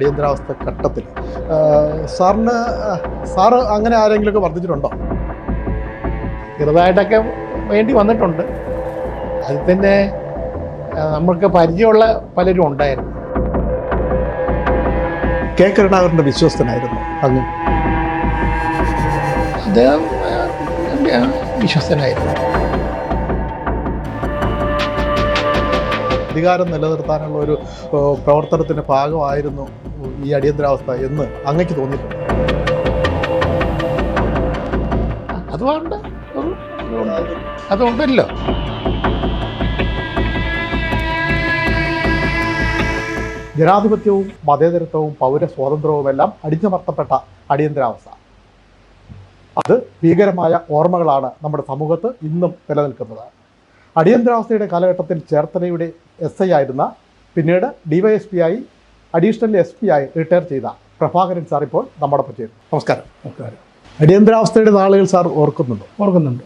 അടിയന്തരാവസ്ഥ ഘട്ടത്തിൽ. സാറിന് സാറ് അങ്ങനെ ആരെങ്കിലുമൊക്കെ വർദ്ധിച്ചിട്ടുണ്ടോ? ചെറുതായിട്ടൊക്കെ വേണ്ടി വന്നിട്ടുണ്ട്. അതിൽ തന്നെ നമ്മൾക്ക് പരിചയമുള്ള പലരും ഉണ്ടായിരുന്നു. കെ. കരുണാകരന്റെ വിശ്വസ്തനായിരുന്നു അങ്ങ്. അദ്ദേഹം വിശ്വസ്തനായിരുന്നു. അധികാരം നിലനിർത്താനുള്ള ഒരു പ്രവർത്തനത്തിന്റെ പ്രവർത്തനത്തിന്റെ ഭാഗമായിരുന്നു ഈ അടിയന്തരാവസ്ഥ എന്ന് അങ്ങക്ക് തോന്നിയിട്ടുണ്ട്. അതുകൊണ്ട് അതുകൊണ്ടല്ലോ ജനാധിപത്യവും മതേതരത്വവും പൗര സ്വാതന്ത്ര്യവും എല്ലാം അടിച്ചമർത്തപ്പെട്ട അടിയന്തരാവസ്ഥ. അത് ഭീകരമായ ഓർമ്മകളാണ് നമ്മുടെ സമൂഹത്ത് ഇന്നും നിലനിൽക്കുന്നത്. അടിയന്തരാവസ്ഥയുടെ കാലഘട്ടത്തിൽ ചേർത്തലയുടെ എസ് ഐ ആയിരുന്ന പിന്നീട് ഡിവൈഎസ് ആയി അഡീഷണൽ എസ് പി ആയി റിട്ടയർ ചെയ്ത പ്രഭാകരൻ സാർ ഇപ്പോൾ നമ്മുടെ പറ്റിയത് നമസ്കാരം. നമസ്കാരം. അടിയന്തരാവസ്ഥയുടെ നാളുകൾ സാർ ഓർക്കുന്നുണ്ടോ? ഓർക്കുന്നുണ്ട്.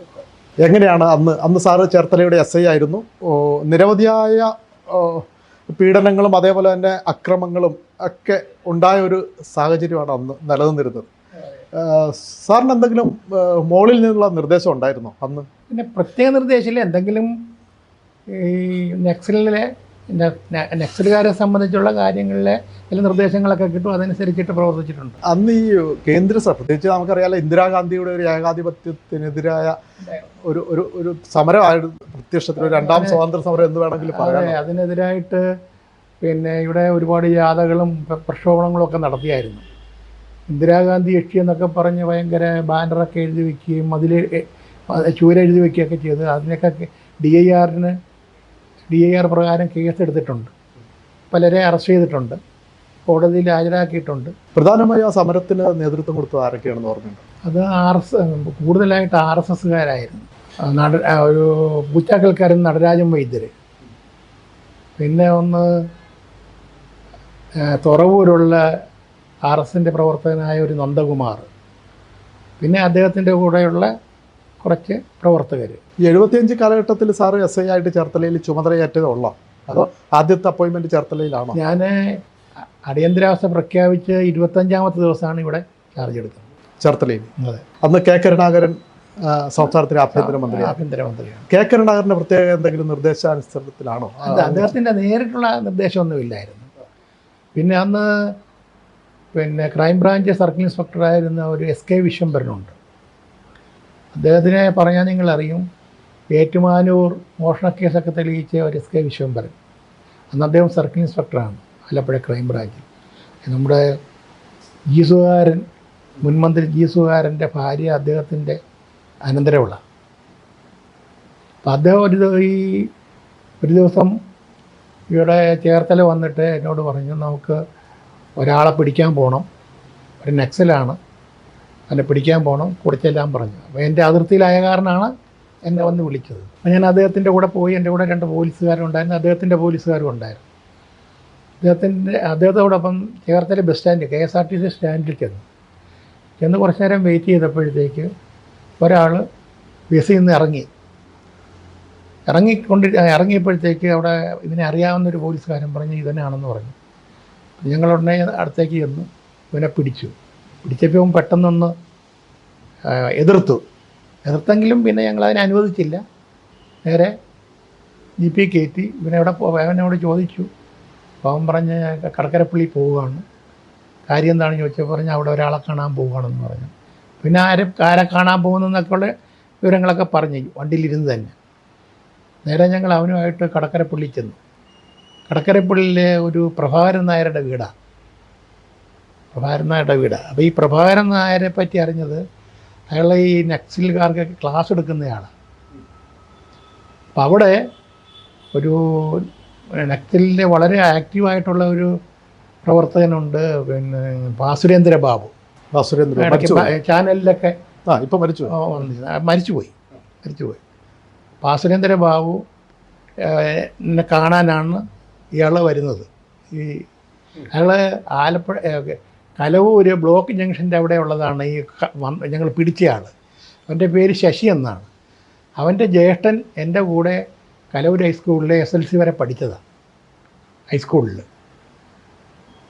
എങ്ങനെയാണ് അന്ന് അന്ന് സാറ് ചേർത്തലയുടെ എസ് ഐ ആയിരുന്നു? നിരവധിയായ പീഡനങ്ങളും അതേപോലെ തന്നെ അക്രമങ്ങളും ഒക്കെ ഉണ്ടായ ഒരു സാഹചര്യമാണ് അന്ന് നിലനിന്നിരുന്നത്. സാറിന് എന്തെങ്കിലും മോളിൽ നിന്നുള്ള നിർദ്ദേശം ഉണ്ടായിരുന്നോ അന്ന്? പിന്നെ പ്രത്യേക നിർദ്ദേശമില്ല. എന്തെങ്കിലും ഈ നക്സലിലെ നക്സലുകാരെ സംബന്ധിച്ചുള്ള കാര്യങ്ങളിലെ ചില നിർദ്ദേശങ്ങളൊക്കെ കിട്ടും. അതനുസരിച്ചിട്ട് പ്രവർത്തിച്ചിട്ടുണ്ട്. അന്ന് ഈ കേന്ദ്ര സഭ പ്രത്യേകിച്ച് നമുക്കറിയാലോ ഇന്ദിരാഗാന്ധിയുടെ ഒരു ഏകാധിപത്യത്തിനെതിരായ ഒരു ഒരു ഒരു സമരമായിരുന്നു പ്രത്യക്ഷത്തിൽ. രണ്ടാം സ്വാതന്ത്ര്യ സമരം എന്ന് വേണമെങ്കിൽ പറയാം അതെ അതിനെതിരായിട്ട് പിന്നെ ഇവിടെ ഒരുപാട് ജാഥകളും പ്രക്ഷോഭങ്ങളും ഒക്കെ നടത്തിയായിരുന്നു. ഇന്ദിരാഗാന്ധി യക്ഷി എന്നൊക്കെ പറഞ്ഞ് ഭയങ്കര ബാനറൊക്കെ എഴുതി വെക്കുകയും അതിൽ ചൂര എഴുതി വെക്കുകയൊക്കെ ചെയ്ത് അതിനൊക്കെ ഡി ഐ ആറിന് ഡി ഐ ആർ പ്രകാരം കേസ് എടുത്തിട്ടുണ്ട് പലരെ അറസ്റ്റ് ചെയ്തിട്ടുണ്ട്. കോടതിയിൽ ഹാജരാക്കിയിട്ടുണ്ട്. പ്രധാനമായും ആ സമരത്തിന് നേതൃത്വം കൊടുത്തത് ആരൊക്കെയാണെന്ന് ഓർമ്മയുണ്ട്? അത് ആർ എസ് കൂടുതലായിട്ട് ആർ എസ് എസ്സുകാരായിരുന്നു. നട ഒരു പൂച്ചാക്കൽക്കാരൻ നടരാജൻ വൈദ്യർ പിന്നെ ഒന്ന് തുറവൂരുള്ള ആർ എസിന്റെ പ്രവർത്തകനായ ഒരു നന്ദകുമാർ. പിന്നെ അദ്ദേഹത്തിന്റെ കൂടെയുള്ള കുറച്ച് പ്രവർത്തകർ ഈ എഴുപത്തിയഞ്ച് കാലഘട്ടത്തിൽ സാറ് എസ് ഐ ആയിട്ട് ചേർത്തലയിൽ ചുമതലയേറ്റതേ ഉള്ളോ അതോ ആദ്യത്തെ അപ്പോയിന്റ്മെന്റ് ചേർത്തലയിലാണോ? ഞാൻ അടിയന്തരാവസ്ഥ പ്രഖ്യാപിച്ച് ഇരുപത്തഞ്ചാമത്തെ ദിവസമാണ് ഇവിടെ ചാർജ് എടുക്കുന്നത് ചേർത്തലയിൽ. അതെ. അന്ന് കെ കരുണാകരൻ സംസ്ഥാനത്തിലെ ആഭ്യന്തരമന്ത്രി ആഭ്യന്തരമന്ത്രിയാണ്. കെ കരുണാകരന്റെ പ്രത്യേക എന്തെങ്കിലും നിർദ്ദേശാനുസരണത്തിലാണോ അദ്ദേഹത്തിന്റെ നേരിട്ടുള്ള നിർദ്ദേശമൊന്നുമില്ലായിരുന്നു. പിന്നെ അന്ന് പിന്നെ ക്രൈംബ്രാഞ്ച് സർക്കിൾ ഇൻസ്പെക്ടറായിരുന്ന ഒരു എസ് കെ വിശ്വംഭരനുണ്ട്. അദ്ദേഹത്തിനെ പറഞ്ഞാൽ നിങ്ങളറിയും ഏറ്റുമാനൂർ മോഷണ കേസൊക്കെ തെളിയിച്ച ഒരു എസ് കെ വിശ്വംഭരൻ. അന്ന് അദ്ദേഹം സർക്കിൾ ഇൻസ്പെക്ടറാണ് ആലപ്പുഴ ക്രൈം ക്രൈംബ്രാഞ്ചിൽ നമ്മുടെ ജീസുകാരൻ മുൻമന്ത്രി ജീസുകാരന്റെ ഭാര്യ അദ്ദേഹത്തിന്റെ അനന്തരമുള്ള അപ്പോൾ അദ്ദേഹം ഒരു ഈ ഒരു ദിവസം ഇവിടെ ചേർത്തല വന്നിട്ട് എന്നോട് പറഞ്ഞു നമുക്ക് ഒരാളെ പിടിക്കാൻ പോകണം ഒരു നെക്സലാണ്. അതിനെ പിടിക്കാൻ പോകണം കുടിച്ചെല്ലാം പറഞ്ഞു. അപ്പോൾ എന്റെ അതിർത്തിയിലായ കാരണമാണ് എന്നെ വന്ന് വിളിച്ചത്. അപ്പോൾ ഞാൻ അദ്ദേഹത്തിന്റെ കൂടെ പോയി. എന്റെ കൂടെ രണ്ട് പോലീസുകാരുണ്ടായിരുന്നു അദ്ദേഹത്തിന്റെ പോലീസുകാരും ഉണ്ടായിരുന്നു. അദ്ദേഹത്തിന്റെ അദ്ദേഹത്തോടൊപ്പം Cherthala bus stand K S R T C സ്റ്റാൻഡിൽ ചെന്നു. ചെന്ന് കുറച്ച് നേരം വെയിറ്റ് ചെയ്തപ്പോഴത്തേക്ക് ഒരാൾ ബസ്സിൽ നിന്ന് ഇറങ്ങി. ഇറങ്ങിക്കൊണ്ട് ഇറങ്ങിയപ്പോഴത്തേക്ക് അവിടെ ഇതിനെ അറിയാവുന്ന ഒരു പോലീസുകാരൻ പറഞ്ഞു ഇതന്നെയാണെന്ന് പറഞ്ഞു. ഞങ്ങൾ ഉടനെ അടുത്തേക്ക് ചെന്ന് ഇവനെ പിടിച്ചു. പിടിച്ചപ്പോൾ പെട്ടെന്നൊന്ന് എതിർത്തു. എതിർത്തെങ്കിലും പിന്നെ ഞങ്ങൾ അതിനെ അനുവദിച്ചില്ല. നേരെ ജി പി കയറ്റി ഇവനെവിടെ അവനോട് ചോദിച്ചു. അപ്പോൾ അവൻ പറഞ്ഞ് കടക്കരപ്പള്ളി പോവുകയാണ്. കാര്യം എന്താണെന്ന് ചോദിച്ചപ്പോൾ പറഞ്ഞ് അവിടെ ഒരാളെ കാണാൻ പോവുകയാണെന്ന് പറഞ്ഞു. പിന്നെ ആരെ ആരെ കാണാൻ പോകുന്നതെന്നൊക്കെ ഉള്ള വിവരങ്ങളൊക്കെ പറഞ്ഞു വണ്ടിയിലിരുന്ന് തന്നെ. നേരെ ഞങ്ങൾ അവനുമായിട്ട് കടക്കരപ്പള്ളി ചെന്നു. കടക്കരപ്പള്ളിയിലെ ഒരു പ്രഭാകരൻ നായരുടെ വീടാണ് പ്രഭാകരൻ നായരുടെ വീടാണ് അപ്പോൾ ഈ പ്രഭാകരൻ നായരെ പറ്റി അറിഞ്ഞത് അയാൾ ഈ നക്സലുകാർക്കൊക്കെ ക്ലാസ് എടുക്കുന്നതാണ് അപ്പോൾ അവിടെ ഒരു നക്സലിന്റെ വളരെ ആക്റ്റീവായിട്ടുള്ള ഒരു പ്രവർത്തകനുണ്ട് പിന്നെ വാസുരേന്ദ്ര ബാബു. വാസുരേന്ദ്ര. ചാനലിലൊക്കെ ആ ഇപ്പൊ മരിച്ചു മരിച്ചുപോയി. മരിച്ചുപോയി. വാസുരേന്ദ്ര ബാബു എന്നെ കാണാനാണ് ഇയാൾ വരുന്നത്. ഈ അയാൾ ആലപ്പുഴ കലവൂര് ബ്ലോക്ക് ജംഗ്ഷന്റെ അവിടെ ഉള്ളതാണ് ഈ ഞങ്ങൾ പിടിച്ചയാൾ അവന്റെ പേര് ശശി എന്നാണ്. അവന്റെ ജ്യേഷ്ഠൻ എന്റെ കൂടെ കലവൂർ ഹൈസ്കൂളിലെ എസ് എൽ സി വരെ പഠിച്ചതാണ് ഹൈസ്കൂളിൽ.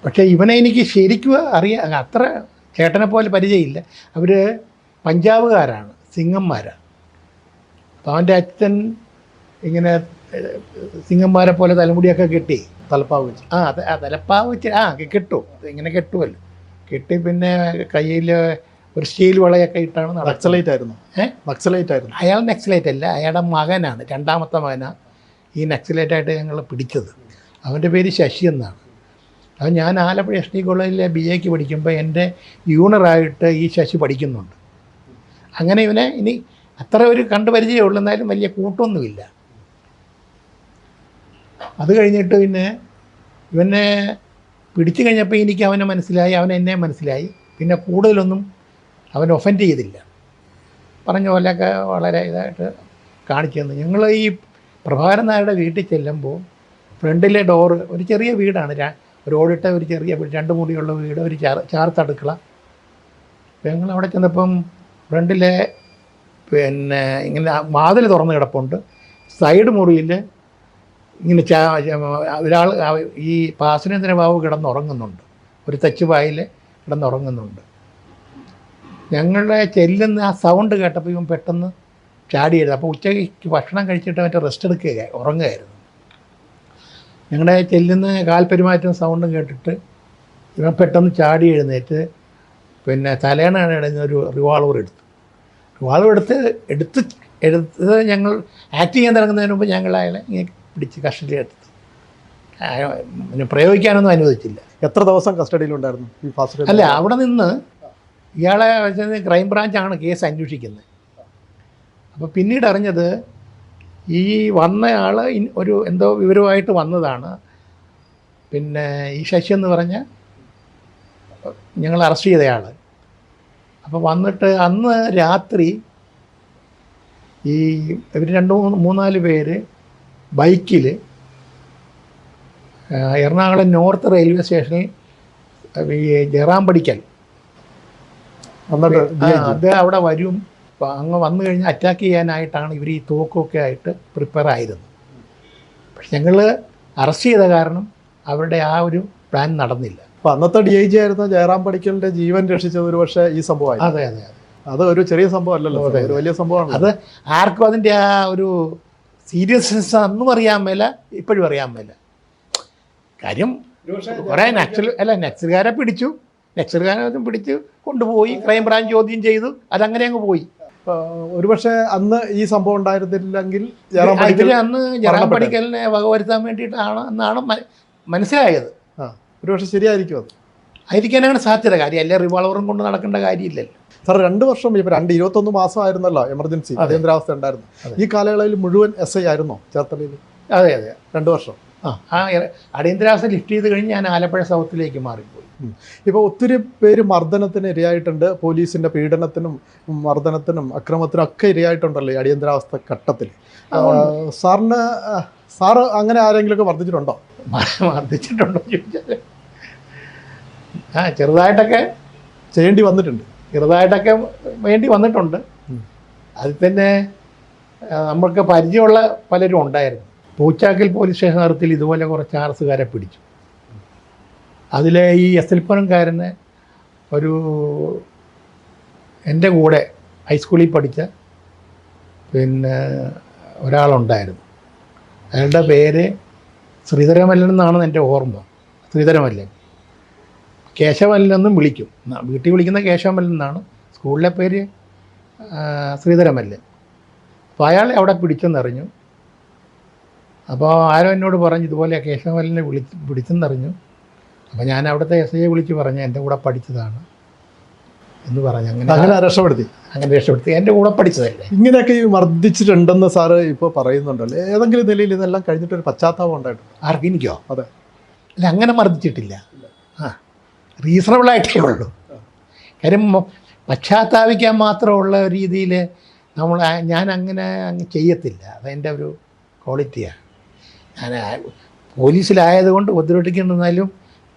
പക്ഷേ ഇവനെ എനിക്ക് ശരിക്കും അറിയാം അത്ര ചേട്ടനെ പോലെ പരിചയമില്ല. അവർ പഞ്ചാബുകാരാണ് സിംഗന്മാരാണ് അപ്പോൾ അവന്റെ അച്ഛൻ ഇങ്ങനെ സിംഗന്മാരെ പോലെ തലമുടിയൊക്കെ കെട്ടി തലപ്പാവ് വെച്ച്. ആ തലപ്പാവ് വെച്ച് ആ കെട്ടും. ഇങ്ങനെ കെട്ടുമല്ലോ കെട്ടി പിന്നെ കയ്യിൽ ഒരു സ്റ്റീൽ വളയൊക്കെ ഇട്ടാണ് നക്സലൈറ്റ് ആയിരുന്നു. ഏഹ് നക്സലൈറ്റ് ആയിരുന്നു. അയാൾ നക്സലൈറ്റ് അല്ല അയാളുടെ മകനാണ്. രണ്ടാമത്തെ മകനാണ് ഈ നക്സലൈറ്റായിട്ട് ഞങ്ങൾ പിടിച്ചത്. അവന്റെ പേര് ശശി എന്നാണ്. അത് ഞാൻ ആലപ്പുഴ എസ് ഡി കോളേജിലെ ബി എക്ക് പഠിക്കുമ്പോൾ എന്റെ യൂണറായിട്ട് ഈ ശശി പഠിക്കുന്നുണ്ട്. അങ്ങനെ ഇവനെ ഇനി അത്ര ഒരു കണ്ടു ഉള്ളൂ എന്നാലും വലിയ കൂട്ടൊന്നുമില്ല. അത് കഴിഞ്ഞിട്ട് പിന്നെ ഇവനെ പിടിച്ചു കഴിഞ്ഞപ്പോൾ എനിക്ക് അവനെ മനസ്സിലായി അവൻ എന്നെ മനസ്സിലായി. പിന്നെ കൂടുതലൊന്നും അവൻ ഒഫൻഡ് ചെയ്തില്ല. പറഞ്ഞ പോലെയൊക്കെ വളരെ ഇതായിട്ട് കാണിച്ചു തന്നു ഞങ്ങൾ ഈ പ്രഭാകരൻ നായരുടെ വീട്ടിൽ ചെല്ലുമ്പോൾ ഫ്രണ്ടിലെ ഡോറ് ഒരു ചെറിയ വീടാണ്. ഒരു ഓടിട്ട ഒരു ചെറിയ വീട് രണ്ട് മുറിയുള്ള വീട് ഒരു ചാർ ചാർത്തടുക്കള ഞങ്ങൾ അവിടെ ചെന്നപ്പം ഫ്രണ്ടിലെ പിന്നെ ഇങ്ങനെ വാതിൽ തുറന്ന് കിടപ്പുണ്ട്. സൈഡ് മുറിയിൽ ഇങ്ങനെ ഒരാൾ ഈ പാസനേന്ദ്ര ബാബു കിടന്നുറങ്ങുന്നുണ്ട്. ഒരു തെച്ചുപായിൽ കിടന്നുറങ്ങുന്നുണ്ട്. ഞങ്ങളുടെ ചെല്ലുന്ന ആ സൗണ്ട് കേട്ടപ്പോൾ ഇവൻ പെട്ടെന്ന് ചാടി എഴുതും അപ്പോൾ ഉച്ചയ്ക്ക് ഭക്ഷണം കഴിച്ചിട്ട് മറ്റേ റെസ്റ്റ് എടുക്കുക ഉറങ്ങുകയായിരുന്നു. ഞങ്ങളുടെ ചെല്ലുന്ന കാൽപെരുമാറ്റം സൗണ്ടും കേട്ടിട്ട് ഇവൻ പെട്ടെന്ന് ചാടി എഴുന്നേറ്റ് പിന്നെ തലേണാണ് ഇടഞ്ഞ ഒരു റിവാൾവർ എടുത്തു. റിവാൾവർ എടുത്ത് എടുത്ത് എടുത്ത് ഞങ്ങൾ ആക്ട് ചെയ്യാൻ തുടങ്ങുന്നതിന് മുമ്പ് ഞങ്ങൾ പിടിച്ച് ആ, പിന്നെ പ്രയോഗിക്കാനൊന്നും അനുവദിച്ചില്ല. എത്ര ദിവസം കസ്റ്റഡിയിലുണ്ടായിരുന്നു ഈ ഫാസ്റ്റ് അല്ല അവിടെ നിന്ന് ഇയാളെ വെച്ചത് ക്രൈം ബ്രാഞ്ചാണ് കേസ് അന്വേഷിക്കുന്നത്. അപ്പോൾ പിന്നീട് അറിഞ്ഞത് ഈ വന്നയാൾ ഒരു എന്തോ വിവരമായിട്ട് വന്നതാണ്. പിന്നെ ഈ ശശി എന്ന് പറഞ്ഞ ഞങ്ങൾ അറസ്റ്റ് ചെയ്തയാൾ അപ്പോൾ വന്നിട്ട് അന്ന് രാത്രി ഈ ഇവർ രണ്ട് മൂന്ന് മൂന്നാൽ പേര് ബൈക്കിൽ എറണാകുളം നോർത്ത് റെയിൽവേ സ്റ്റേഷനിൽ ഈ ജയറാം പഠിക്കൽ അത് അവിടെ വരും. അങ്ങ് വന്നു കഴിഞ്ഞാൽ അറ്റാക്ക് ചെയ്യാനായിട്ടാണ് ഇവർ ഈ തോക്കൊക്കെ ആയിട്ട് പ്രിപ്പയർ ആയിരുന്നു പക്ഷെ ഞങ്ങൾ അറസ്റ്റ് ചെയ്ത കാരണം അവരുടെ ആ ഒരു പ്ലാൻ നടന്നില്ല. അപ്പോൾ അന്നത്തെ ഡി ഐ ജി ആയിരുന്ന ജയറാം പഠിക്കലിന്റെ ജീവൻ രക്ഷിച്ചത് ഒരു പക്ഷേ ഈ സംഭവമായി അതെ അതെ അതെ. അത് ഒരു ചെറിയ സംഭവം അല്ലല്ലോ അതെ, ഒരു വലിയ സംഭവമാണ്. അത് ആർക്കും അതിന്റെ ആ ഒരു സീരിയസ്നെസ് അന്നും അറിയാൻ മേല ഇപ്പോഴും അറിയാൻ മേല. കാര്യം കുറേ നക്സൽ അല്ല നക്സലുകാരെ പിടിച്ചു. നക്സലുകാരെ പിടിച്ച് കൊണ്ടുപോയി ക്രൈംബ്രാഞ്ച് ചോദ്യം ചെയ്തു അതങ്ങനെ അങ്ങ് പോയി. ഒരുപക്ഷെ അന്ന് ഈ സംഭവം ഉണ്ടായിരുന്നില്ലെങ്കിൽ ഇതിൽ അന്ന് ജറാം. പഠിക്കലിനെ വകവരുത്താൻ വേണ്ടിയിട്ടാണ് എന്നാണ് മനസ്സിലായത്. ആ ഒരുപക്ഷെ ശരിയായിരിക്കും അത്. ആയിരിക്കാനാണ് സാധ്യത. കാര്യം അല്ലെ റിവോൾവറും കൊണ്ട് നടക്കേണ്ട കാര്യമില്ലല്ലോ. സാർ രണ്ട് വർഷം ഇപ്പൊ രണ്ട് ഇരുപത്തൊന്ന് മാസമായിരുന്നല്ലോ എമർജൻസി അടിയന്തരാവസ്ഥ ഉണ്ടായിരുന്നു. ഈ കാലയളവിൽ മുഴുവൻ എസ് ഐ ആയിരുന്നോ ചേർത്തലയിൽ? അതെ അതെ. രണ്ട് വർഷം. ആ അടിയന്തരാവസ്ഥ ലിഫ്റ്റ് ചെയ്ത് കഴിഞ്ഞ് ഞാൻ ആലപ്പുഴ സൗത്തിലേക്ക് മാറിപ്പോയി. ഇപ്പോൾ ഒത്തിരി പേര് മർദ്ദനത്തിന് ഇരയായിട്ടുണ്ട്. പോലീസിന്റെ പീഡനത്തിനും മർദ്ദനത്തിനും അക്രമത്തിനും ഒക്കെ ഇരയായിട്ടുണ്ടല്ലോ ഈ അടിയന്തരാവസ്ഥ ഘട്ടത്തിൽ. സാറിന് സാറ് അങ്ങനെ ആരെങ്കിലുമൊക്കെ വർദ്ധിച്ചിട്ടുണ്ടോ മ- മർദ്ദിച്ചിട്ടുണ്ടോ ചോദിച്ചാൽ ആ ചെറുതായിട്ടൊക്കെ ചെയ്യേണ്ടി വന്നിട്ടുണ്ട്. ചെറുതായിട്ടൊക്കെ വേണ്ടി വന്നിട്ടുണ്ട്. അതിൽ തന്നെ നമ്മൾക്ക് പരിചയമുള്ള പലരും ഉണ്ടായിരുന്നു. പൂച്ചാക്കൽ പോലീസ് സ്റ്റേഷൻ അതിർത്തിയിൽ ഇതുപോലെ കുറച്ച് ആർസുകാരെ പിടിച്ചു. അതിലെ ഈ എസ് എൽ പുരംകാരന് ഒരു എന്റെ കൂടെ ഹൈസ്കൂളിൽ പഠിച്ച പിന്നെ ഒരാളുണ്ടായിരുന്നു. അയാളുടെ പേര് ശ്രീധരമല്ലൻ എന്നാണ് എന്റെ ഓർമ്മ. ശ്രീധരമല്ലൻ. കേശവല്ലൻ എന്നും വിളിക്കും വീട്ടിൽ വിളിക്കുന്ന കേശവമല്ലൻ എന്നാണ് സ്കൂളിലെ പേര് ശ്രീധരമല്ല. അപ്പോൾ അയാൾ അവിടെ പിടിച്ചെന്നറിഞ്ഞു. അപ്പോൾ ആരോ എന്നോട് പറഞ്ഞു ഇതുപോലെ കേശവമല്ലിനെ വിളി പിടിച്ചെന്നറിഞ്ഞു അപ്പോൾ ഞാൻ അവിടുത്തെ എസ് ഐയെ വിളിച്ച് പറഞ്ഞു എന്റെ കൂടെ പഠിച്ചതാണ്. എന്ന് പറഞ്ഞു അങ്ങനെ അങ്ങനെ രക്ഷപ്പെടുത്തി. അങ്ങനെ രക്ഷപ്പെടുത്തി. എന്റെ കൂടെ പഠിച്ചതല്ലേ. ഇങ്ങനെയൊക്കെ ഈ മർദ്ദിച്ചിട്ടുണ്ടെന്ന് സാറ് ഇപ്പോൾ പറയുന്നുണ്ടല്ലോ. ഏതെങ്കിലും നിലയിൽ ഇതെല്ലാം കഴിഞ്ഞിട്ടൊരു പശ്ചാത്താപം ഉണ്ടായിട്ടുണ്ട്. ആർക്കെനിക്കോ അതെ. അല്ല അങ്ങനെ മർദ്ദിച്ചിട്ടില്ല. റീസണബിൾ ആയിട്ടേ ഉള്ളൂ കാര്യം പശ്ചാത്താപിക്കാൻ മാത്രമുള്ള രീതിയിൽ നമ്മൾ ഞാൻ അങ്ങനെ അങ്ങ് ചെയ്യത്തില്ല. അതെന്റെ ഒരു ക്വാളിറ്റിയാണ് ഞാൻ പോലീസിലായതുകൊണ്ട് ഉപദ്രവിക്കുന്നാലും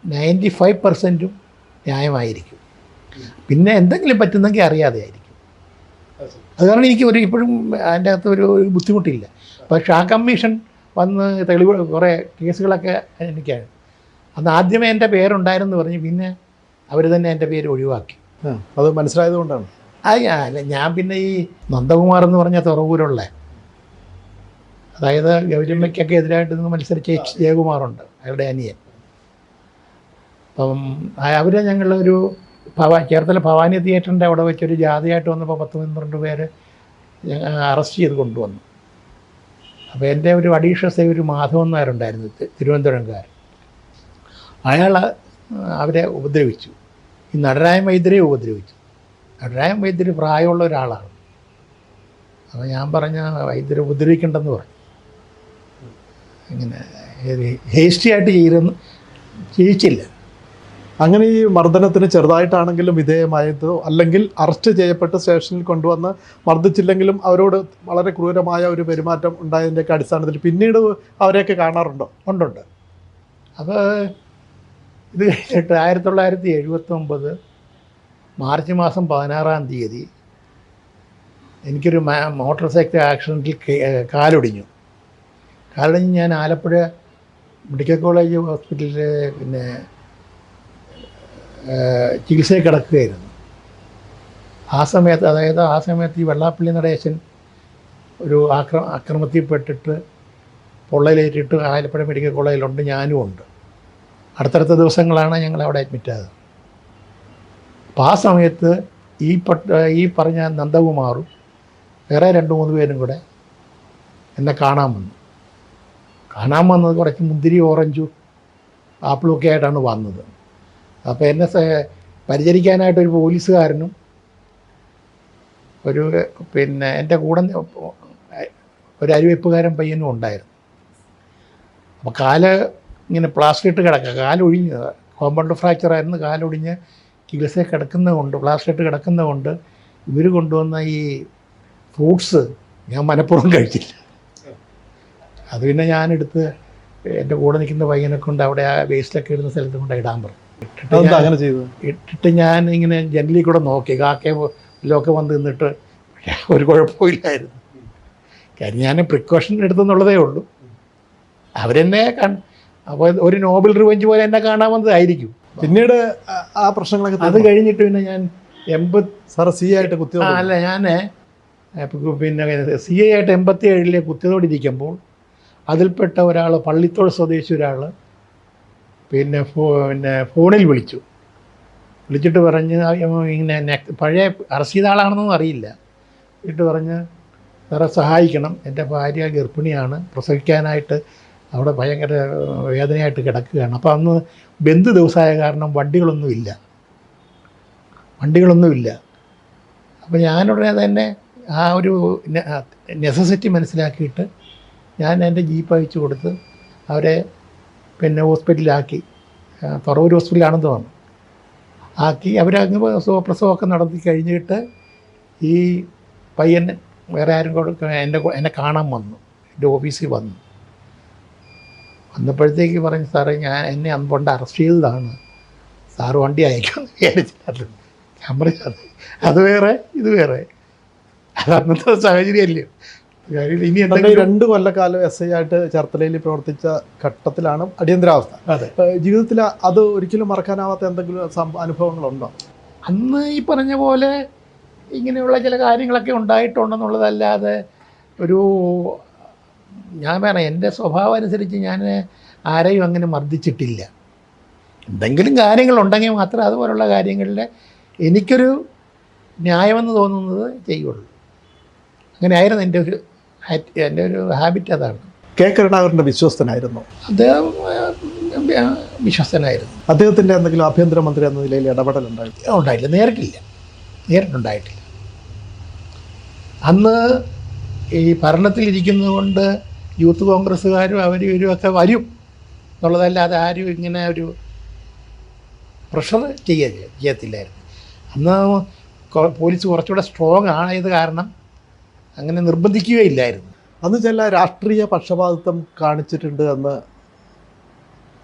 നയന്റി ഫൈവ് പെർസെന്റും ന്യായമായിരിക്കും. പിന്നെ എന്തെങ്കിലും പറ്റുന്നെങ്കിൽ അറിയാതെ ആയിരിക്കും. അത് കാരണം എനിക്ക് ഒരു ഇപ്പോഴും അതിന്റെ അകത്ത് ഒരു ബുദ്ധിമുട്ടില്ല. പക്ഷേ ആ കമ്മീഷൻ വന്ന് തെളിവ് കുറേ കേസുകളൊക്കെ എനിക്ക് അന്ന് ആദ്യമേ എന്റെ പേരുണ്ടായിരുന്നു പറഞ്ഞ് പിന്നെ അവർ തന്നെ എന്റെ പേര് ഒഴിവാക്കി. അത് മനസ്സിലായത് കൊണ്ടാണ്. അല്ല ഞാൻ പിന്നെ ഈ നന്ദകുമാർ എന്ന് പറഞ്ഞ തുറവൂരുള്ള അതായത് ഗൗരിയമ്മയ്ക്കൊക്കെ എതിരായിട്ട് നിന്ന് മത്സരിച്ച എച്ച് ജയകുമാറുണ്ട് അയാളുടെ അനിയൻ. അപ്പം അവരെ ഞങ്ങളൊരു ഭവാ ചേർത്തല ഭവാനി തിയേറ്ററിന്റെ അവിടെ വെച്ചൊരു ജാതിയായിട്ട് വന്നപ്പോൾ പത്ത് പന്ത്രണ്ട് പേര് അറസ്റ്റ് ചെയ്ത് കൊണ്ടുവന്നു. അപ്പോൾ എന്റെ ഒരു അഡീഷണൽ സേവ് ഒരു മാധവൻ നായരുണ്ടായിരുന്നു തി- തിരുവനന്തപുരംകാരൻ. അയാൾ അവരെ ഉപദ്രവിച്ചു. ഈ നടരായ വൈദ്യരെ ഉപദ്രവിച്ചു. നടരായ വൈദ്യർ പ്രായമുള്ള ഒരാളാണ്. അപ്പോൾ ഞാൻ പറഞ്ഞ വൈദ്യരെ ഉപദ്രവിക്കണ്ടെന്ന് പറഞ്ഞു. ഇങ്ങനെ ഹേസ്റ്റി ആയിട്ട് ചെയ്തെന്ന് ചെയ്യിച്ചില്ല അങ്ങനെ ഈ മർദ്ദനത്തിന് ചെറുതായിട്ടാണെങ്കിലും വിധേയമായതോ അല്ലെങ്കിൽ അറസ്റ്റ് ചെയ്യപ്പെട്ട് സ്റ്റേഷനിൽ കൊണ്ടുവന്ന് മർദ്ദിച്ചില്ലെങ്കിലും അവരോട് വളരെ ക്രൂരമായ ഒരു പെരുമാറ്റം ഉണ്ടായതിന്റെയൊക്കെ അടിസ്ഥാനത്തിൽ പിന്നീട് അവരെയൊക്കെ കാണാറുണ്ടോ? ഉണ്ടുണ്ട് അപ്പോൾ ഇത് കഴിഞ്ഞിട്ട് ആയിരത്തി തൊള്ളായിരത്തി എഴുപത്തൊമ്പത് മാർച്ച് മാസം പതിനാറാം തീയതി എനിക്കൊരു മോട്ടോർ സൈക്കിൾ ആക്സിഡന്റിൽ കാലൊടിഞ്ഞു. കാലൊടിഞ്ഞ് ഞാൻ ആലപ്പുഴ മെഡിക്കൽ കോളേജ് ഹോസ്പിറ്റലിൽ പിന്നെ ചികിത്സയിൽ കിടക്കുകയായിരുന്നു. ആ സമയത്ത് അതായത് ആ സമയത്ത് ഈ വെള്ളാപ്പള്ളി നടേശൻ ഒരു ആക്ര ആക്രമത്തിൽപ്പെട്ടിട്ട് പൊള്ളലേറ്റിട്ട് ആലപ്പുഴ മെഡിക്കൽ കോളേജിലുണ്ട് ഞാനും ഉണ്ട് അടുത്തടുത്ത ദിവസങ്ങളാണ് ഞങ്ങൾ അവിടെ അഡ്മിറ്റ് ആയത്. അപ്പോൾ ആ സമയത്ത് ഈ പട്ട ഈ പറഞ്ഞ നന്ദകുമാറും വേറെ രണ്ട് മൂന്ന് പേരും കൂടെ എന്നെ കാണാൻ വന്നു. കാണാൻ വന്നത് കുറച്ച് മുന്തിരി ഓറഞ്ചും ആപ്പിളും ഒക്കെ ആയിട്ടാണ് വന്നത്. അപ്പോൾ എന്നെ പരിചരിക്കാനായിട്ട് ഒരു പോലീസുകാരനും ഒരു പിന്നെ എന്റെ കൂടെ ഒരു അരിവെപ്പുകാരൻ പയ്യനും ഉണ്ടായിരുന്നു. അപ്പോൾ കാൽ ഇങ്ങനെ പ്ലാസ്റ്റർ ഇട്ട് കിടക്കുക. കാലൊഴിഞ്ഞ്. കോമ്പൗണ്ട് ഫ്രാക്ചർ ആയിരുന്നു കാലൊടിഞ്ഞ് ചികിത്സയിൽ കിടക്കുന്നതുകൊണ്ട് ഇട്ട് കിടക്കുന്നതുകൊണ്ട് ഇവർ കൊണ്ടുവന്ന ഈ ഫ്രൂട്ട്സ് ഞാൻ മനഃപൂർവം കഴിച്ചില്ല. അത് പിന്നെ ഞാനെടുത്ത് എന്റെ കൂടെ നിൽക്കുന്ന പയ്യനെ കൊണ്ട് അവിടെ ആ വേസ്റ്റൊക്കെ ഇടുന്ന സ്ഥലത്ത് കൊണ്ട് ഇടാൻ പറഞ്ഞു. ഇട്ടിട്ട് അങ്ങനെ ചെയ്തു ഇട്ടിട്ട് ഞാൻ ഇങ്ങനെ ജനലിൽ കൂടെ നോക്കി. കാക്കയെ ഇതിലൊക്കെ വന്ന് നിന്നിട്ട് ഒരു കുഴപ്പമില്ലായിരുന്നു. കാര്യം ഞാൻ പ്രിക്കോഷൻ എടുത്തെന്നുള്ളതേ ഉള്ളൂ. അവരെന്നെ കൺ അപ്പോൾ ഒരു നോബൽ റിവഞ്ച് പോലെ എന്നെ കാണാൻ വന്നതായിരിക്കും. പിന്നീട് ആ- പ്രശ്നങ്ങളൊക്കെ അത് കഴിഞ്ഞിട്ട് പിന്നെ ഞാൻ എൺപത് സാറ് സി ആയിട്ട് കുത്തി അല്ല ഞാൻ പിന്നെ സി എ ആയിട്ട് എൺപത്തി ഏഴിലെ കുത്തിയതോടിരിക്കുമ്പോൾ അതിൽപ്പെട്ട ഒരാൾ പള്ളിത്തോട് സ്വദേശി ഒരാൾ പിന്നെ ഫോ പിന്നെ ഫോണിൽ വിളിച്ചു. വിളിച്ചിട്ട് പറഞ്ഞ് ഇങ്ങനെ പഴയ അറസ്റ്റ് ചെയ്ത ആളാണെന്നൊന്നും അറിയില്ല. വിളിച്ചിട്ട് പറഞ്ഞ് വേറെ സഹായിക്കണം. എന്റെ ഭാര്യ ഗർഭിണിയാണ്. പ്രസവിക്കാനായിട്ട് അവിടെ ഭയങ്കര വേദനയായിട്ട് കിടക്കുകയാണ്. അപ്പോൾ അന്ന് ബന്ധു ദിവസമായ കാരണം വണ്ടികളൊന്നുമില്ല വണ്ടികളൊന്നുമില്ല അപ്പോൾ ഞാനുടനെ തന്നെ ആ ഒരു നെസസിറ്റി മനസ്സിലാക്കിയിട്ട് ഞാൻ എന്റെ ജീപ്പ് അയച്ചു കൊടുത്ത് അവരെ പിന്നെ ഹോസ്പിറ്റലിലാക്കി. പറവൂർ ഹോസ്പിറ്റലാണെന്ന് തോന്നുന്നു. ആക്കി അവരങ്ങ് പ്രസവ പ്രസവമൊക്കെ നടത്തി കഴിഞ്ഞിട്ട് ഈ പയ്യൻ വേറെ ആരും കൂടെ എന്റെ എന്നെ കാണാൻ വന്നു. എന്റെ ഓഫീസിൽ വന്നു. വന്നപ്പോഴത്തേക്ക് പറഞ്ഞു സാറേ ഞാൻ എന്നെ അന്ന് കൊണ്ട് അറസ്റ്റ് ചെയ്തതാണ്. സാറ് വണ്ടി അയക്കുമെന്ന് വിചാരിച്ചില്ല ഞാൻ പറഞ്ഞത് അത് വേറെ ഇത് വേറെ. അത് അന്നത്തെ സാഹചര്യമല്ലേ. കാര്യം ഇനി രണ്ട് കൊല്ലക്കാലം എസ് ഐ ആയിട്ട് ചേർത്തലയിൽ പ്രവർത്തിച്ച ഘട്ടത്തിലാണ് അടിയന്തരാവസ്ഥ. ജീവിതത്തിൽ അത് ഒരിക്കലും മറക്കാനാവാത്ത എന്തെങ്കിലും അനുഭവങ്ങളുണ്ടോ? അന്ന് ഈ പറഞ്ഞ പോലെ ഇങ്ങനെയുള്ള ചില കാര്യങ്ങളൊക്കെ ഉണ്ടായിട്ടുണ്ടെന്നുള്ളതല്ലാതെ ഒരു ഞാൻ പറയാം എന്റെ സ്വഭാവം അനുസരിച്ച് ഞാൻ ആരെയും അങ്ങനെ മർദ്ദിച്ചിട്ടില്ല. എന്തെങ്കിലും കാര്യങ്ങളുണ്ടെങ്കിൽ മാത്രമേ അതുപോലുള്ള കാര്യങ്ങളിൽ എനിക്കൊരു ന്യായമെന്ന് തോന്നുന്നത് ചെയ്യുള്ളൂ. അങ്ങനെ ആയിരുന്നു എന്റെ ഒരു എന്റെ ഒരു ഹാബിറ്റ് അതാണ്. കെ കരുണാകരന്റെ വിശ്വസ്തനായിരുന്നു. അദ്ദേഹം വിശ്വസ്തനായിരുന്നു. അദ്ദേഹത്തിന്റെ എന്തെങ്കിലും ആഭ്യന്തരമന്ത്രി എന്ന നിലയിൽ ഇടപെടൽ ഉണ്ടായിട്ടില്ല ഉണ്ടായിട്ടില്ല നേരിട്ടില്ല. നേരിട്ടുണ്ടായിട്ടില്ല. അന്ന് ഈ ഭരണത്തിലിരിക്കുന്നത് കൊണ്ട് യൂത്ത് കോൺഗ്രസ്സുകാരും അവരും ഇവരും ഒക്കെ വരും എന്നുള്ളതല്ലാതെ ആരും ഇങ്ങനെ ഒരു പ്രഷർ ചെയ്യ ചെയ്യത്തില്ലായിരുന്നു. അന്ന് പോലീസ് കുറച്ചുകൂടെ സ്ട്രോങ് ആയത് കാരണം അങ്ങനെ നിർബന്ധിക്കുകയില്ലായിരുന്നു. അന്ന് ചില രാഷ്ട്രീയ പക്ഷപാതിത്വം കാണിച്ചിട്ടുണ്ട് എന്ന്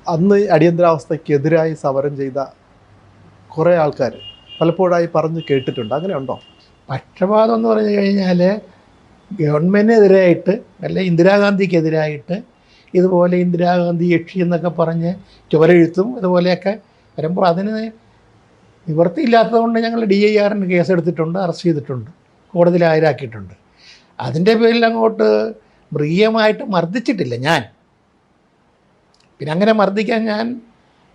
അന്ന് അടിയന്തരാവസ്ഥക്കെതിരായി അടിയന്തരാവസ്ഥയ്ക്കെതിരായി സമരം ചെയ്ത കുറേ ആൾക്കാർ പലപ്പോഴായി പറഞ്ഞ് കേട്ടിട്ടുണ്ട്. അങ്ങനെയുണ്ടോ പക്ഷപാതം എന്ന് പറഞ്ഞു കഴിഞ്ഞാൽ ഗവൺമെന്റിനെതിരായിട്ട് അല്ലെ ഇന്ദിരാഗാന്ധിക്കെതിരായിട്ട് ഇതുപോലെ ഇന്ദിരാഗാന്ധി യക്ഷി എന്നൊക്കെ പറഞ്ഞ് ചുവരെഴുത്തും അതുപോലെയൊക്കെ വരുമ്പോൾ അതിന് നിവൃത്തിയില്ലാത്തതുകൊണ്ട് ഞങ്ങൾ ഡി ഐ ആറിന് കേസെടുത്തിട്ടുണ്ട് അറസ്റ്റ് ചെയ്തിട്ടുണ്ട് കോടതിയിൽ ഹാജരാക്കിയിട്ടുണ്ട്. അതിന്റെ പേരിൽ അങ്ങോട്ട് മൃഗീയമായിട്ട് മർദ്ദിച്ചിട്ടില്ല ഞാൻ. പിന്നെ അങ്ങനെ മർദ്ദിക്കാൻ ഞാൻ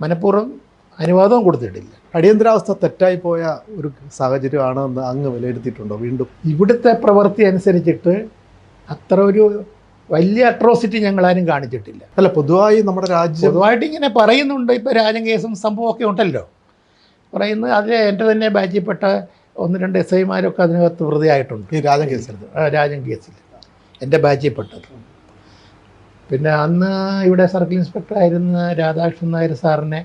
മനഃപൂർവം അനുവാദവും കൊടുത്തിട്ടില്ല. അടിയന്തരാവസ്ഥ തെറ്റായി പോയ ഒരു സാഹചര്യമാണെന്ന് അങ്ങ് വിലയിരുത്തിയിട്ടുണ്ടോ വീണ്ടും? ഇവിടുത്തെ പ്രവൃത്തി അനുസരിച്ചിട്ട് അത്ര ഒരു വലിയ അട്രോസിറ്റി ഞങ്ങൾ ആരും കാണിച്ചിട്ടില്ല. അല്ല പൊതുവായി നമ്മുടെ രാജ്യം പൊതുവായിട്ട് ഇങ്ങനെ പറയുന്നുണ്ട്. ഇപ്പോൾ രാജൻ കേസും സംഭവമൊക്കെ ഉണ്ടല്ലോ. പറയുന്നത് അതിൽ എന്റെ തന്നെ ബാച്ചിൽപ്പെട്ട ഒന്ന് രണ്ട് എസ് ഐമാരൊക്കെ അതിനകത്ത് വൃതിയായിട്ടുണ്ട് ഈ രാജൻ കേസിൽ രാജൻ കേസിൽ എന്റെ ബാച്ചിൽപ്പെട്ടത് പിന്നെ അന്ന് ഇവിടെ സർക്കിൾ ഇൻസ്പെക്ടർ ആയിരുന്ന രാധാകൃഷ്ണൻ നായർ സാറിനെ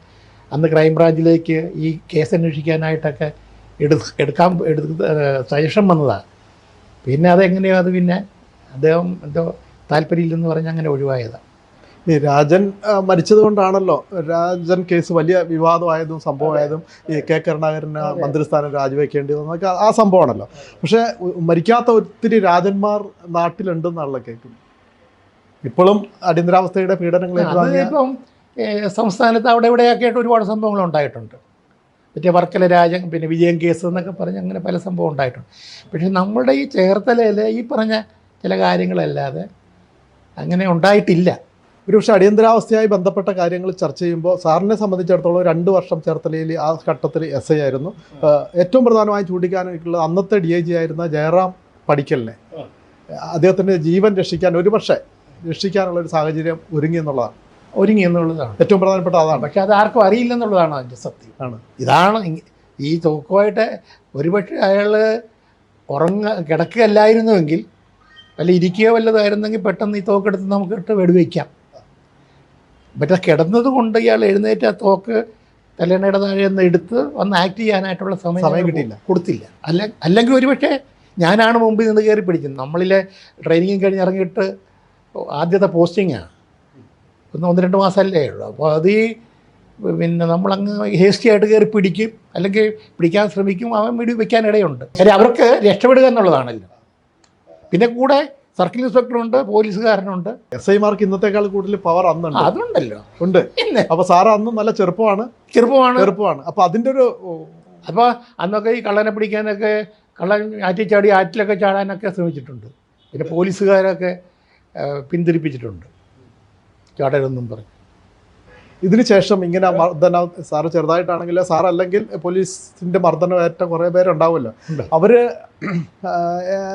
അന്ന് ക്രൈംബ്രാഞ്ചിലേക്ക് ഈ കേസ് അന്വേഷിക്കാനായിട്ടൊക്കെ എടു എടുക്കാൻ എടുത്ത് സജഷൻ വന്നതാണ്. പിന്നെ അതെങ്ങനെയോ അത് പിന്നെ അദ്ദേഹം എന്തോ താല്പര്യമില്ലെന്ന് പറഞ്ഞ് അങ്ങനെ ഒഴിവായതാണ്. ഈ രാജൻ മരിച്ചത് കൊണ്ടാണല്ലോ. രാജൻ കേസ് വലിയ വിവാദമായതും സംഭവമായതും ഈ കെ കരുണാകരന് മന്ത്രിസ്ഥാനം രാജിവെക്കേണ്ടി വന്നൊക്കെ ആ സംഭവമാണല്ലോ. പക്ഷേ മരിക്കാത്ത ഒത്തിരി രാജന്മാർ നാട്ടിലുണ്ടെന്നാണല്ലോ കേൾക്കുന്നത്. ഇപ്പോഴും അടിയന്തരാവസ്ഥയുടെ പീഡനങ്ങൾ സംസ്ഥാനത്ത് അവിടെ ഇവിടെയൊക്കെ ആയിട്ട് ഒരുപാട് സംഭവങ്ങൾ ഉണ്ടായിട്ടുണ്ട്. മറ്റേ വർക്കല രാജൻ പിന്നെ വിജയം കേസ് എന്നൊക്കെ പറഞ്ഞ് അങ്ങനെ പല സംഭവം ഉണ്ടായിട്ടുണ്ട്. പക്ഷേ നമ്മുടെ ഈ ചേർത്തലയിൽ ഈ പറഞ്ഞ ചില കാര്യങ്ങളല്ലാതെ അങ്ങനെ ഉണ്ടായിട്ടില്ല. ഒരുപക്ഷെ അടിയന്തരാവസ്ഥയായി ബന്ധപ്പെട്ട കാര്യങ്ങൾ ചർച്ച ചെയ്യുമ്പോൾ സാറിനെ സംബന്ധിച്ചിടത്തോളം രണ്ട് വർഷം ചേർത്തലയിൽ ആ ഘട്ടത്തിൽ എസ് ഐ ആയിരുന്നു. ഏറ്റവും പ്രധാനമായി ചൂണ്ടിക്കാനായിട്ടുള്ളത് അന്നത്തെ ഡി ഐ ജി ആയിരുന്ന ജയറാം പടിക്കലിനെ. അദ്ദേഹത്തിന്റെ ജീവൻ രക്ഷിക്കാൻ ഒരുപക്ഷെ രക്ഷിക്കാനുള്ള ഒരു സാഹചര്യം ഒരുങ്ങി എന്നുള്ളതാണ്. ഒരുങ്ങി എന്നുള്ളതാണ് ഏറ്റവും പ്രധാനപ്പെട്ട അതാണ്. പക്ഷെ അത് ആർക്കും അറിയില്ലെന്നുള്ളതാണ് അതിന്റെ സത്യം. ആണ്. ഇതാണ് ഈ തോക്കുമായിട്ട് ഒരുപക്ഷെ അയാൾ ഉറങ്ങ കിടക്കുകയല്ലായിരുന്നുവെങ്കിൽ അല്ല ഇരിക്കുകയോ വല്ലതായിരുന്നെങ്കിൽ പെട്ടെന്ന് ഈ തോക്കെടുത്ത് നമുക്ക് ഇട്ട് വെടിവെക്കാം. മറ്റേ കിടന്നത് കൊണ്ട് ഇയാൾ എഴുന്നേറ്റ് ആ തോക്ക് തലേണയുടെ താഴെ നിന്ന് എടുത്ത് വന്ന് ആക്ട് ചെയ്യാനായിട്ടുള്ള സമയം സമയം കിട്ടിയില്ല. കൊടുത്തില്ല. അല്ല അല്ലെങ്കിൽ ഒരുപക്ഷെ ഞാനാണ് മുമ്പിൽ നിന്ന് കയറി പിടിക്കുന്നത്. നമ്മളിലെ ട്രെയിനിങ് കഴിഞ്ഞ് ഇറങ്ങിയിട്ട് ആദ്യത്തെ പോസ്റ്റിങ്ങാണ് ഒന്ന് ഒന്ന് രണ്ട് മാസമല്ലേ ഉള്ളൂ. അപ്പോൾ അത് ഈ പിന്നെ നമ്മളങ്ങ് ഹേസ്റ്റി ആയിട്ട് കയറി പിടിക്കും. അല്ലെങ്കിൽ പിടിക്കാൻ ശ്രമിക്കും. അവൻ വീട് വെക്കാൻ ഇടയുണ്ട്. കാര്യം അവർക്ക് രക്ഷപ്പെടുക എന്നുള്ളതാണല്ലോ. പിന്നെ കൂടെ സർക്കിൾ ഇൻസ്പെക്ടറുണ്ട് പോലീസുകാരനുണ്ട്. എസ് ഐമാർക്ക് ഇന്നത്തെക്കാൾ കൂടുതൽ പവർ അന്നുണ്ട്. അതുണ്ടല്ലോ. ഉണ്ട്. അപ്പോൾ സാർ സാറ് അന്ന് നല്ല ചെറുപ്പമാണ്. ചെറുപ്പമാണ്. ചെറുപ്പമാണ്. അപ്പോൾ അതിന്റെ ഒരു അപ്പോൾ അന്നൊക്കെ ഈ കള്ളനെ പിടിക്കാനൊക്കെ കള്ളൻ ആറ്റി ചാടി ആറ്റിലൊക്കെ ചാടാനൊക്കെ ശ്രമിച്ചിട്ടുണ്ട്. പിന്നെ പോലീസുകാരൊക്കെ പിന്തിരിപ്പിച്ചിട്ടുണ്ട്. ചാടരുതെന്നും പറഞ്ഞു. ഇതിന് ശേഷം ഇങ്ങനെ മർദ്ദന സാറ് ചെറുതായിട്ടാണെങ്കിൽ സാർ അല്ലെങ്കിൽ പോലീസിന്റെ മർദ്ദനമേറ്റ കുറേ പേരുണ്ടാവുമല്ലോ. അവർ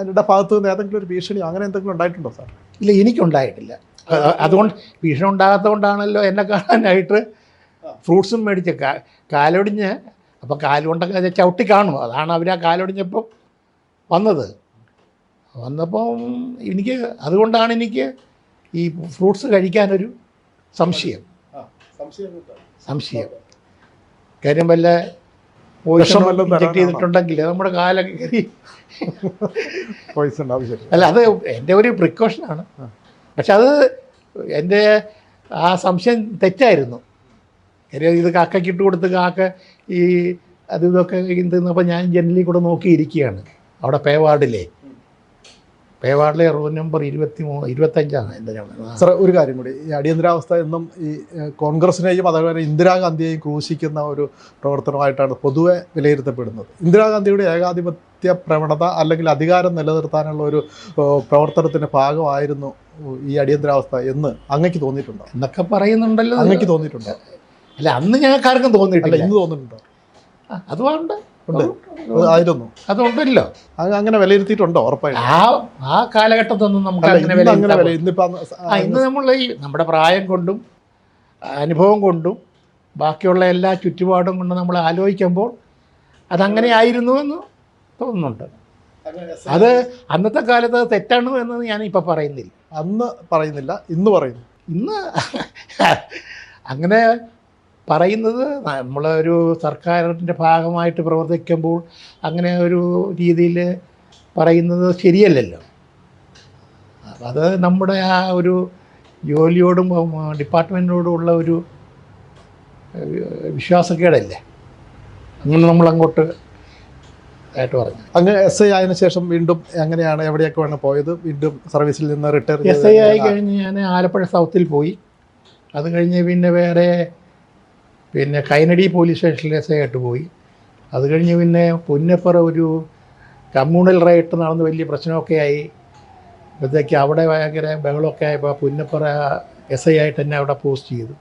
രുടെ ഭാഗത്ത് നിന്ന് ഏതെങ്കിലും ഒരു ഭീഷണി അങ്ങനെ എന്തെങ്കിലും ഉണ്ടായിട്ടുണ്ടോ സാർ? ഇല്ല എനിക്കുണ്ടായിട്ടില്ല. അതുകൊണ്ട് ഭീഷണി ഉണ്ടാകാത്തതുകൊണ്ടാണല്ലോ എന്നെ കാണാനായിട്ട് ഫ്രൂട്ട്സും മേടിച്ച് കാലൊടിഞ്ഞ് അപ്പോൾ കാലുകൊണ്ടൊക്കെ ചവിട്ടി കാണും. അതാണ് അവർ ആ കാലൊടിഞ്ഞപ്പം വന്നത്. വന്നപ്പം എനിക്ക് അതുകൊണ്ടാണ് എനിക്ക് ഈ ഫ്രൂട്ട്സ് കഴിക്കാനൊരു സംശയം. സംശയം കാര്യം വല്ല ഇഞ്ചക്ട് ചെയ്തിട്ടുണ്ടെങ്കിൽ നമ്മുടെ കാലൊക്കെ കയറി. അല്ല അത് എന്റെ ഒരു പ്രിക്കോഷനാണ് പക്ഷെ അത് എന്റെ ആ സംശയം തെറ്റായിരുന്നു. കാര്യം ഇത് കാക്കയ്ക്ക് ഇട്ട് കൊടുത്ത് കാക്ക ഈ അത് ഇതൊക്കെ തിന്നപ്പോൾ ഞാൻ ജനലിൽ കൂടെ നോക്കിയിരിക്കുകയാണ്. അവിടെ പേവാർഡിലെ പേവാർഡിലെ റൂം നമ്പർ ഇരുപത്തി മൂന്ന് ഇരുപത്തഞ്ചാണ് എന്റെ ഞങ്ങൾ സാർ ഒരു കാര്യം കൂടി. ഈ അടിയന്തരാവസ്ഥ എന്നും ഈ കോൺഗ്രസിനെയും അതേപോലെ ഇന്ദിരാഗാന്ധിയെയും ക്രൂശിക്കുന്ന ഒരു പ്രവർത്തനമായിട്ടാണ് പൊതുവെ വിലയിരുത്തപ്പെടുന്നത്. ഇന്ദിരാഗാന്ധിയുടെ ഏകാധിപത്യ പ്രവണത അല്ലെങ്കിൽ അധികാരം നിലനിർത്താനുള്ള ഒരു പ്രവർത്തനത്തിന്റെ പ്രവർത്തനത്തിന്റെ ഭാഗമായിരുന്നു ഈ അടിയന്തരാവസ്ഥ എന്ന് അങ്ങക്ക് തോന്നിയിട്ടുണ്ടോ? എന്നൊക്കെ പറയുന്നുണ്ടല്ലോ. അങ്ങക്ക് തോന്നിയിട്ടുണ്ടോ? അല്ല അന്ന് ഞങ്ങൾക്കാർക്കും തോന്നിയിട്ടില്ല. ഇന്ന് തോന്നിയിട്ടുണ്ടോ? അതുകൊണ്ട് ഉണ്ട്. അത് ആയിരുന്നു അതുണ്ടല്ലോ. അത് അങ്ങനെ വിലയിരുത്തിയിട്ടുണ്ടോ ഉറപ്പായിട്ടും ആ ആ കാലഘട്ടത്തൊന്നും നമുക്ക് അങ്ങനെ അങ്ങനെ ഇന്നിപ്പോ ഇന്ന് നമ്മൾ ഈ നമ്മുടെ പ്രായം കൊണ്ടും അനുഭവം കൊണ്ടും ബാക്കിയുള്ള എല്ലാ ചുറ്റുപാടും കൊണ്ടും നമ്മൾ ആലോചിക്കുമ്പോൾ അതങ്ങനെ ആയിരുന്നു എന്ന് തോന്നുന്നുണ്ട്. അത് അന്നത്തെ കാലത്ത് അത് തെറ്റാണ് എന്ന് ഞാൻ ഇപ്പോൾ പറയുന്നില്ല. അന്ന് പറയുന്നില്ല ഇന്ന് പറയുന്നു. ഇന്ന് അങ്ങനെ പറയുന്നത് നമ്മളൊരു സർക്കാരിന്റെ ഭാഗമായിട്ട് പ്രവർത്തിക്കുമ്പോൾ അങ്ങനെ ഒരു രീതിയിൽ പറയുന്നത് ശരിയല്ലല്ലോ. അത് നമ്മുടെ ആ ഒരു ജോലിയോടും ഡിപ്പാർട്ട്മെന്റിനോടുമുള്ള ഒരു വിശ്വാസക്കേടല്ലേ? അങ്ങനെ നമ്മൾ അങ്ങോട്ട് ആയിട്ട് പറഞ്ഞു. അങ്ങ് എസ് ഐ ആയതിനു ശേഷം വീണ്ടും എങ്ങനെയാണ് എവിടെയൊക്കെയാണ് പോയത്? വീണ്ടും സർവീസിൽ നിന്ന് റിട്ടയർ എസ് ഐ ആയി കഴിഞ്ഞ് ഞാൻ ആലപ്പുഴ സൗത്തിൽ പോയി. അത് കഴിഞ്ഞ് പിന്നെ വേറെ പിന്നെ കൈനടി പോലീസ് സ്റ്റേഷനിൽ എസ് ഐ ആയിട്ട് പോയി. അത് കഴിഞ്ഞ് പിന്നെ പുന്നപ്പുറ ഒരു കമ്മ്യൂണൽ റൈറ്റ് നടന്ന് വലിയ പ്രശ്നമൊക്കെ ആയി. അപ്പോഴത്തേക്ക് അവിടെ ഭയങ്കര ബഹളമൊക്കെ ആയപ്പോൾ പുന്നപ്പുറ എസ് ഐ ആയിട്ട് തന്നെ അവിടെ പോസ്റ്റ് ചെയ്തു.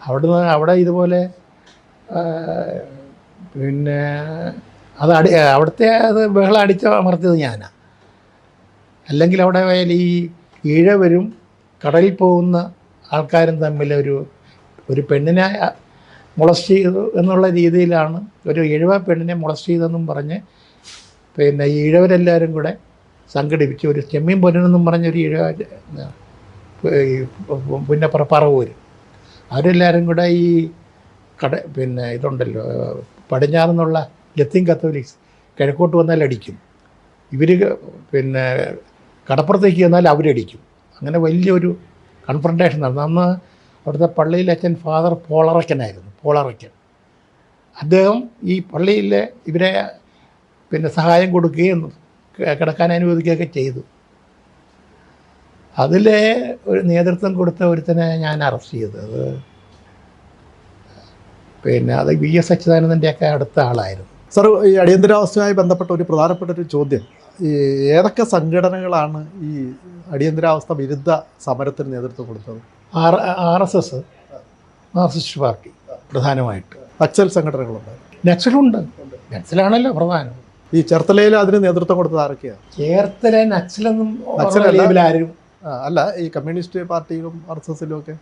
അവിടുന്ന് അവിടെ ഇതുപോലെ പിന്നെ അത് അടി അവിടുത്തെ അത് ബഹളം അടിച്ച് അമർത്തിയത് ഞാനാണ് അല്ലെങ്കിൽ അവിടെ പോയാൽ ഈ ഈഴവരും കടലിൽ പോകുന്ന ആൾക്കാരും തമ്മിൽ ഒരു ഒരു പെണ്ണിനെ മുളസ്റ്റ് ചെയ്തു എന്നുള്ള രീതിയിലാണ് ഒരു ഇഴവ പെണ്ണിനെ മുളസ്റ്റ് ചെയ്തെന്നും പറഞ്ഞ് പിന്നെ ഈ ഈഴവരെല്ലാവരും കൂടെ സംഘടിപ്പിച്ച് ഒരു ചെമ്മീൻ പൊന്നെന്നും പറഞ്ഞൊരു ഈഴവ പിന്നെ പറവൂര് അവരെല്ലാവരും കൂടെ ഈ കട പിന്നെ ഇതുണ്ടല്ലോ പടിഞ്ഞാറെന്നുള്ള ലത്തീൻ കത്തോലിക്സ് കിഴക്കോട്ട് വന്നാൽ അടിക്കും. ഇവർ പിന്നെ കടപ്പുറത്തേക്ക് ചെന്നാൽ അവരടിക്കും അങ്ങനെ വലിയൊരു കൺഫ്രണ്ടേഷൻ നടന്നു. അന്ന് അവിടുത്തെ പള്ളിയിൽ അച്ഛൻ ഫാദർ പോളറയ്ക്കനായിരുന്നു പോളറയ്ക്കൻ അദ്ദേഹം ഈ പള്ളിയിലെ ഇവരെ പിന്നെ സഹായം കൊടുക്കുകയും കിടക്കാൻ അനുവദിക്കുകയൊക്കെ ചെയ്തു. അതിലെ ഒരു നേതൃത്വം കൊടുത്ത ഒരുത്തനെ ഞാൻ അറസ്റ്റ് ചെയ്തത്. പിന്നെ അത് വി എസ് അച്യുതാനന്ദന്റെയൊക്കെ അടുത്ത ആളായിരുന്നു. സർ ഈ അടിയന്തരാവസ്ഥയുമായി ബന്ധപ്പെട്ട ഒരു പ്രധാനപ്പെട്ട ഒരു ചോദ്യം. ഈ ഏതൊക്കെ സംഘടനകളാണ് ഈ അടിയന്തരാവസ്ഥ വിരുദ്ധ സമരത്തിന് നേതൃത്വം കൊടുത്തത്? R R S S Marxist party. പ്രധാനമായിട്ട്. നക്സൽ സംഘടനകളുണ്ട്. നക്സലുണ്ട്. നക്സലാണല്ലോ പ്രധാനം. ഈ ചേർത്തലയിൽ അതിന് നേതൃത്വം കൊടുത്തത് ആരൊക്കെയാണ്? ചേർത്തല നക്സലെന്നും നക്സലല്ല. ആരും. അല്ല ഈ കമ്മ്യൂണിസ്റ്റ് പാർട്ടിയിലും ആർ എസ് എസിലും ഒക്കെ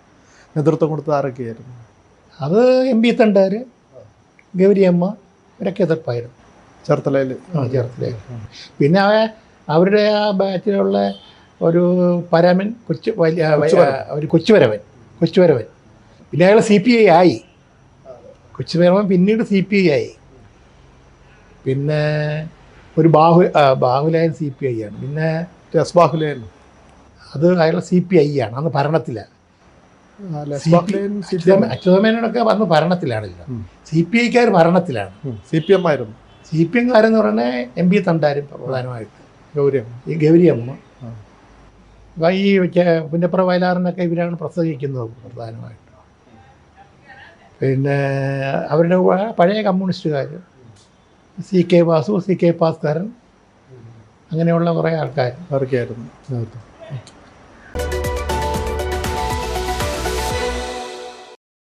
നേതൃത്വം കൊടുത്തത് ആരൊക്കെയായിരുന്നു? അത് എം പി തണ്ടാർ ഗൗരിയമ്മ ഇവരൊക്കെ എതിർപ്പായിരുന്നു. ചേർത്തലയിൽ. ആ ചേർത്തലയിൽ. പിന്നെ അവ- അവരുടെ ആ ബാച്ചിലുള്ള ഒരു പരമൻ കൊച്ചു വലിയ ഒരു കൊച്ചുവരവൻ. കൊച്ചുവരവൻ. പിന്നെ അയാൾ സി പി ഐ ആയി. കൊച്ചുവരവൻ പിന്നീട് സി പി ഐ ആയി. പിന്നെ ഒരു ബാഹു ബാഹുലായൻ സി പി ഐ ആണ്. പിന്നെ എസ് ബാഹുലയൻ. അത് അയാൾ സി പി ഐ ആണ് അന്ന് ഭരണത്തിലാണ് അച്യുതമേനോടൊക്കെ വന്ന് ഭരണത്തിലാണല്ലോ സി പി ഐക്കാർ ഭരണത്തിലാണ്. സി പി എം ആയിരുന്നു. സി പി എംകാരെന്ന് പറഞ്ഞാൽ എം പി തണ്ടാരും പ്രധാനമായിട്ട്. ഗൗരിയമ്മ. ഈ ഗൗരിയമ്മ. ഈ പുന്നപ്ര വയലാറിനൊക്കെ ഇവരാണ് പ്രസംഗിക്കുന്നത് പ്രധാനമായിട്ട്. പിന്നെ അവരുടെ പഴയ കമ്മ്യൂണിസ്റ്റുകാർ. C K Vasu C K Bhaskaran അങ്ങനെയുള്ള കുറേ ആൾക്കാർ. അവർക്കായിരുന്നു നേതൃത്വം